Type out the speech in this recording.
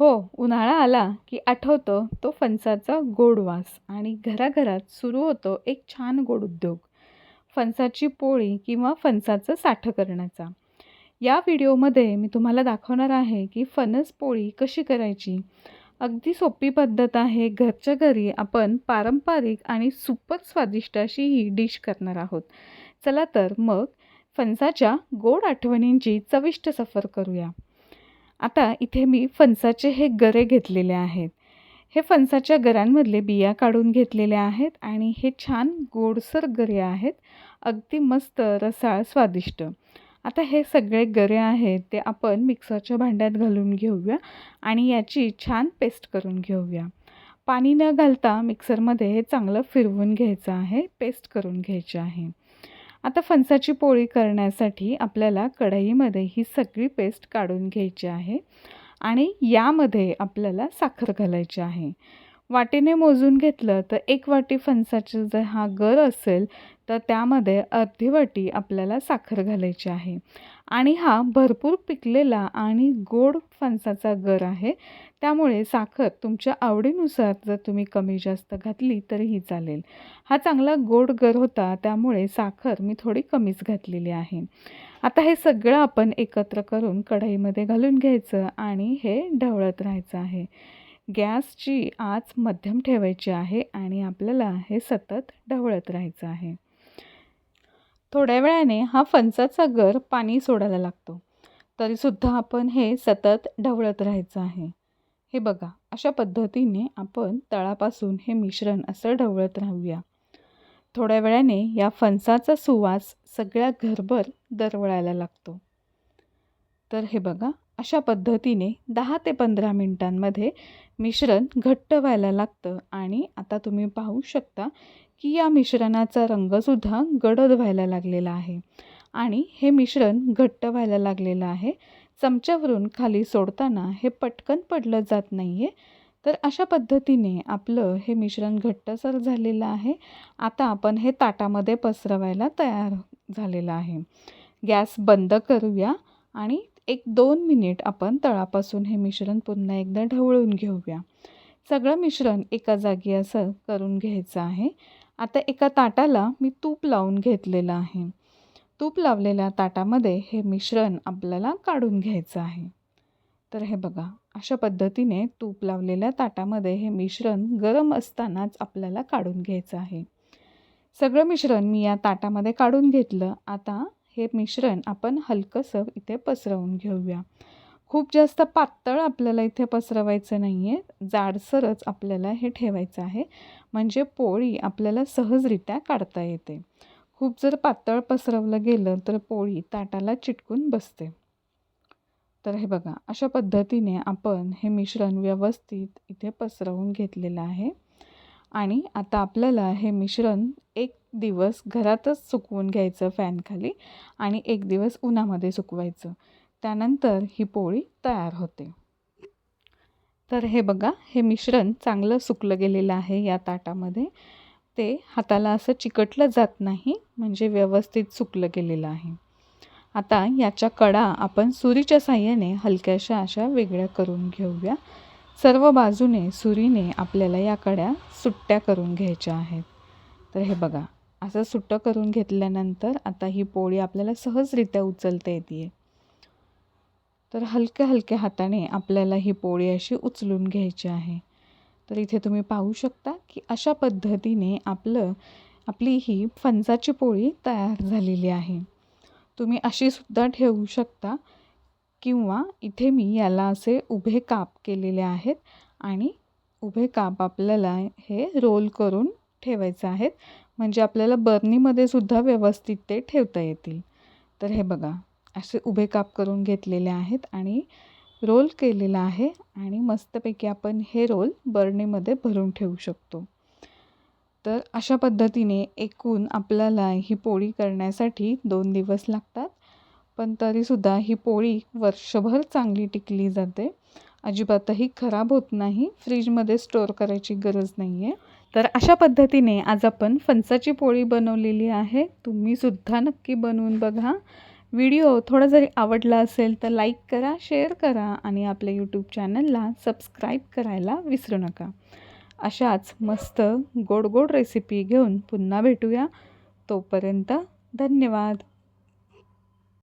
हो उन्हाळा आला की आठवतो तो फणसाचा गोड वास आणि घराघरात सुरू होतो एक छान गोड उद्योग. फणसाची पोळी किंवा फणसाचं साठं करण्याचा. या व्हिडिओमध्ये मी तुम्हाला दाखवणार आहे की फणस पोळी कशी करायची. अगदी सोपी पद्धत आहे. घरच्या घरी आपण पारंपरिक आणि सुपर स्वादिष्ट अशी ही डिश करणार आहोत. चला तर मग फणसाच्या गोड आठवणींची चविष्ट सफर करूया. आता इथे मी फणसाचे हे गरे घेतलेले आहेत. हे फणसाच्या गऱ्यांमधले बिया काढून घेतलेले आहेत आणि हे छान गोडसर गरे आहेत. अगदी मस्त रसाळ स्वादिष्ट. आता हे सगळे गरे आहेत ते आपण मिक्सरच्या भांड्यात घालून घेऊया आणि याची छान पेस्ट करून घेऊया. पाणी न घालता मिक्सरमध्ये हे चांगलं फिरवून घ्यायचं आहे पेस्ट करून घ्यायची आहे. आता फणसाची पोळी करण्यासाठी आपल्याला कढईमध्ये ही सगळी पेस्ट काढून घ्यायची आहे आणि यामध्ये आपल्याला साखर घालायची आहे. वाटीने मोजून घेतलं तर एक वाटी फणसाचं जर हा गर असेल तर त्यामध्ये अर्धी वाटी आपल्याला साखर घालायची आहे. आणि हा भरपूर पिकलेला आणि गोड फणसाचा गर आहे. त्यामुळे साखर तुमच्या आवडीनुसार जर तुम्ही कमी जास्त घातली तरीही चालेल. हा चांगला गोड गर होता त्यामुळे साखर मी थोडी कमीच घातलेली आहे. आता हे सगळं आपण एकत्र करून कढईमध्ये घालून घ्यायचं आणि हे ढवळत राहायचं आहे. गॅसची आच मध्यम ठेवायची आहे आणि आपल्याला हे सतत ढवळत राहायचं आहे. थोड्या वेळाने हा फणसाचा गर पाणी सोडायला लागतो. तरीसुद्धा आपण हे सतत ढवळत राहायचं आहे. हे बघा अशा पद्धतीने आपण तळापासून हे मिश्रण असं ढवळत राहूया. थोड्या वेळाने या फणसाचा सुवास सगळ्या घरभर दरवळायला लागतो. तर हे बघा अशा पद्धतीने दहा ते पंधरा मिनटांमध्ये मिश्रण घट्ट व्हायला लागतं आणि आता तुम्ही पाहू शकता की या मिश्रणाचा रंगसुद्धा गडद व्हायला लागलेला आहे. आणि हे मिश्रण घट्ट व्हायला लागलेलं आहे. चमच्यावरून खाली सोडताना हे पटकन पडलं जात नाही आहे तर अशा पद्धतीने आपलं हे मिश्रण घट्टसर झालेलं आहे. आता आपण हे ताटामध्ये पसरवायला तयार झालेलं आहे. गॅस बंद करूया आणि एक दोन मिनिट आपण तळापासून हे मिश्रण पुन्हा एकदा ढवळून घेऊया. सगळं मिश्रण एका जागी असं करून घ्यायचं आहे. आता एका ताटाला मी तूप लावून घेतलेलं आहे. तूप लावलेल्या ताटामध्ये हे मिश्रण आपल्याला काढून घ्यायचं आहे. तर हे बघा अशा पद्धतीने तूप लावलेल्या ताटामध्ये हे मिश्रण गरम असतानाच आपल्याला काढून घ्यायचं आहे. सगळं मिश्रण मी या ताटामध्ये काढून घेतलं. आता हे मिश्रण आपण हलकंसं इथे पसरवून घेऊया. खूप जास्त पातळ आपल्याला इथे पसरवायचं नाही आहे जाडसरच आपल्याला हे ठेवायचं आहे. म्हणजे पोळी आपल्याला सहजरित्या काढता येते. खूप जर पातळ पसरवलं गेलं तर पोळी ताटाला चिटकून बसते. तर हे बघा अशा पद्धतीने आपण हे मिश्रण व्यवस्थित इथे पसरवून घेतलेलं आहे. आणि आता आपल्याला हे मिश्रण एक दिवस घरातच सुकवून घ्यायचं फॅनखाली आणि एक दिवस उन्हामध्ये सुकवायचं. त्यानंतर ही पोळी तयार होते. तर हे बघा हे मिश्रण चांगलं सुकलं गेलेलं आहे या ताटामध्ये. ते हाताला असं चिकटलं जात नाही म्हणजे व्यवस्थित सुकलं गेलेलं आहे. आता याच्या कडा आपण सुरीच्या साह्याने हलक्याशा अशा वेगळ्या करून घेऊया. सर्व बाजूने सुरीने आपल्याला या कड्या सुट्ट्या करून घ्यायच्या आहेत. तर हे बघा असं सुट्टं करून घेतल्यानंतर आता ही पोळी आपल्याला सहजरित्या उचलता येते तर हलक्या हलक्या हाताने आपल्याला ही पोळी अशी उचलून घ्यायची आहे. तर इथे तुम्ही पाहू शकता की अशा पद्धतीने आपलं आपली ही फणसाची पोळी तयार झालेली आहे. तुम्ही अशीसुद्धा ठेवू शकता. किंवा इथे मी याला असे उभे काप केलेले आहेत आणि उभे काप आपल्याला हे रोल करून ठेवायचे आहेत. म्हणजे आपल्याला बर्नीमध्ये सुद्धा व्यवस्थित ते ठेवता येतील. तर हे बघा असे उभे काप करून घेतलेले आहेत आणि रोल केलेला आहे आणि मस्तपैकी आपण हे रोल बर्नीमध्ये भरून ठेवू शकतो. तर अशा पद्धतीने एकूण आपल्याला ही पोळी करण्यासाठी दोन दिवस लागतात. पण तरीसुद्धा ही पोळी वर्षभर चांगली टिकली जाते. अजिबातही खराब होत नाही. फ्रीजमध्ये स्टोअर करायची गरज नाही आहे तर अशा पद्धतीने आज आपण फणसाची पोळी बनवलेली आहे. तुम्हीसुद्धा नक्की बनवून बघा. व्हिडिओ थोडा जरी आवडला असेल तर लाईक करा शेअर करा आणि आपल्या यूट्यूब चॅनलला सबस्क्राईब करायला विसरू नका. अशाच मस्त गोड गोड रेसिपी घेऊन पुन्हा भेटूया. तोपर्यंत धन्यवाद.